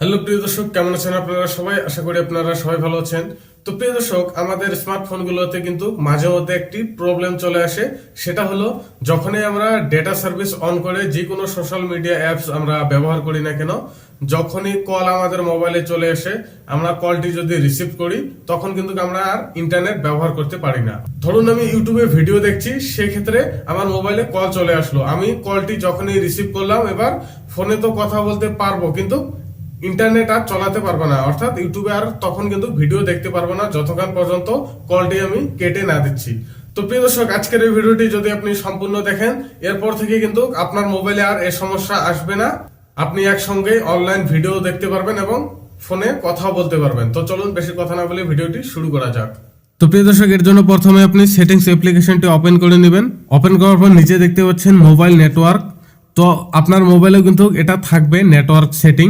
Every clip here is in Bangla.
হ্যালো, প্রিয় দর্শক, কেমন আছেন আপনারা সবাই? আশা করি আপনারা সবাই ভালো আছেন। তো প্রিয় দর্শক, আমাদের স্মার্টফোনগুলোতে কিন্তু মাঝে মধ্যে একটি প্রবলেম চলে আসে। সেটা হলো, যখনই আমরা ডেটা সার্ভিস অন করে যে কোনো সোশ্যাল মিডিয়া অ্যাপস আমরা ব্যবহার করি না কেন, যখনই কল আমাদের মোবাইলে চলে আসে, আমরা কলটি যদি রিসিভ করি, তখন কিন্তু আমরা আর ইন্টারনেট ব্যবহার করতে পারি না। ধরুন, আমি ইউটিউবে ভিডিও দেখছি, সেক্ষেত্রে আমার মোবাইলে কল চলে আসলো। আমি কলটি যখনই রিসিভ করলাম, এবার ফোনে তো কথা বলতে পারব, কিন্তু ইন্টারনেট আর চলাতে পারব না। অর্থাৎ ইউটিউবে আর তখন কিন্তু ভিডিও দেখতে পারব না, যতক্ষণ পর্যন্ত কলটি আমি কেটে না দিচ্ছি। তো প্রিয় দর্শক, আজকের এই ভিডিওটি যদি আপনি সম্পূর্ণ দেখেন, এরপর থেকে কিন্তু আপনার মোবাইলে আর এই সমস্যা আসবে না। আপনি একসঙ্গে অনলাইন ভিডিও দেখতে পারবেন এবং ফোনে কথা বলতে পারবেন। তো চলুন, বেশি কথা না বলে ভিডিওটি শুরু করা যাক। তো প্রিয় দর্শক, এর জন্য প্রথমে আপনি সেটিংস অ্যাপ্লিকেশনটি ওপেন করে নেবেন। ওপেন করার পর নিচে দেখতে পাচ্ছেন মোবাইল নেটওয়ার্ক তো আপনার মোবাইলেও কিন্তু এটা থাকবে নেটওয়ার্ক সেটিং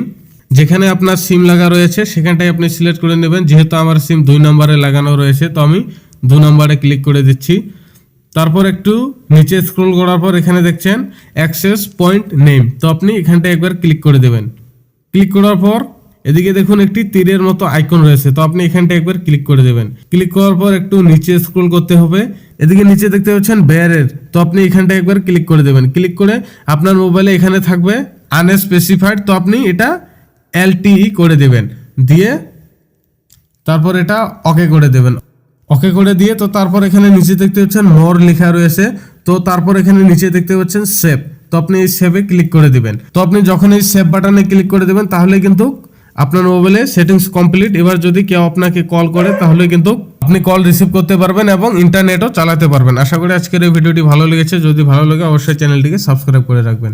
যেখানে আপনার সিম লাগা রয়েছে, সেখানটাই আপনি সিলেক্ট করে নেবেন। যেহেতু আমার সিম দুই নম্বরে লাগানো রয়েছে, তো আমি দু নম্বরে ক্লিক করে দিচ্ছি। তারপর একটু নিচে স্ক্রল করার পর এখানে দেখছেন অ্যাক্সেস পয়েন্ট নেম তো আপনি এখানটা একবার ক্লিক করে দেবেন। ক্লিক করার পর এদিকে দেখুন, একটি তীরের মতো আইকন রয়েছে। তো আপনি এখানটা একবার ক্লিক করে দেবেন। ক্লিক করার পর একটু নিচে স্ক্রল করতে হবে। এদিকে নিচে দেখতে পাচ্ছেন বেয়ারের তো আপনি এখানটা একবার ক্লিক করে দেবেন। ক্লিক করে আপনার মোবাইলে এখানে থাকবে আনস্পেসিফাইড তো আপনি এটা এলটিই করে দেবেন। দিয়ে তারপর এটা ওকে করে দেবেন। ওকে করে দিয়ে তো তারপর এখানে নিচে দেখতে পাচ্ছেন মোর লেখা রয়েছে। তো তারপর এখানে নিচে দেখতে পাচ্ছেন সেভ তো আপনি এই সেভে ক্লিক করে দিবেন। তো আপনি যখন এই সেভ বাটনে ক্লিক করে দেবেন, তাহলে কিন্তু আপনার মোবাইলে সেটিংস কমপ্লিট এবার যদি কেউ আপনাকে কল করে, তাহলে কিন্তু আপনি কল রিসিভ করতে পারবেন এবং ইন্টারনেটও চালাতে পারবেন। আশা করি আজকের এই ভিডিওটি ভালো লেগেছে। যদি ভালো লাগে, অবশ্যই চ্যানেলটিকে সাবস্ক্রাইব করে রাখবেন।